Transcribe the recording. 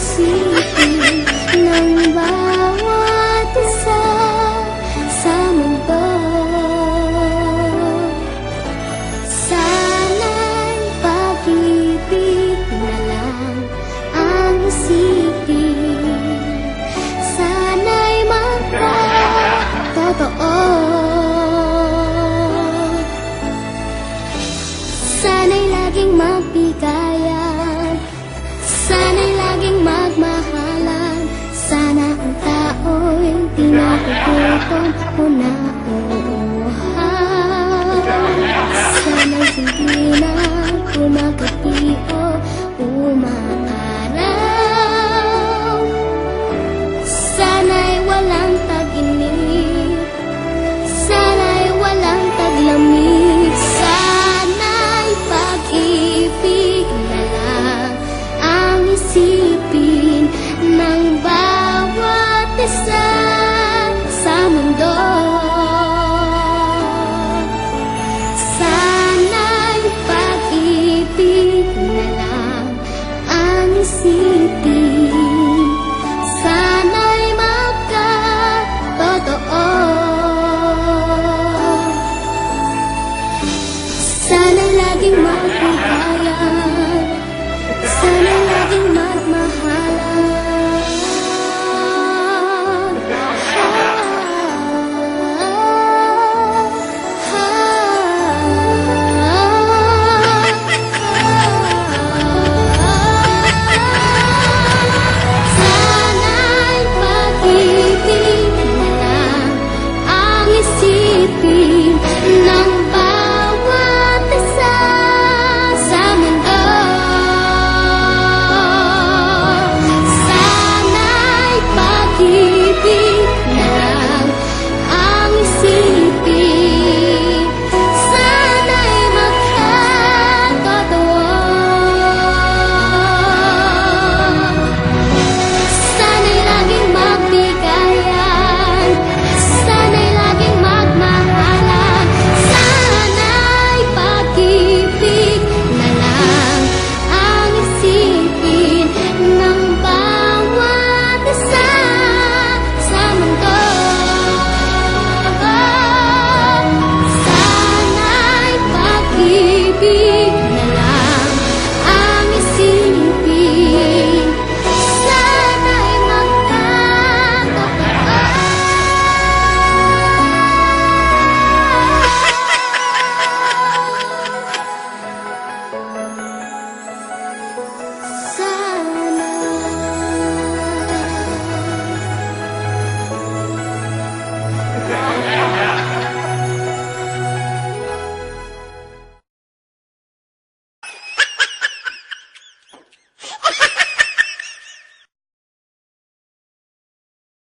isipin ng bawat Pinagugutom ko na uuha Sana'y hindi na kumakapi o umaas isipin Sana'y magkatotoo Sana laging magkakaya. की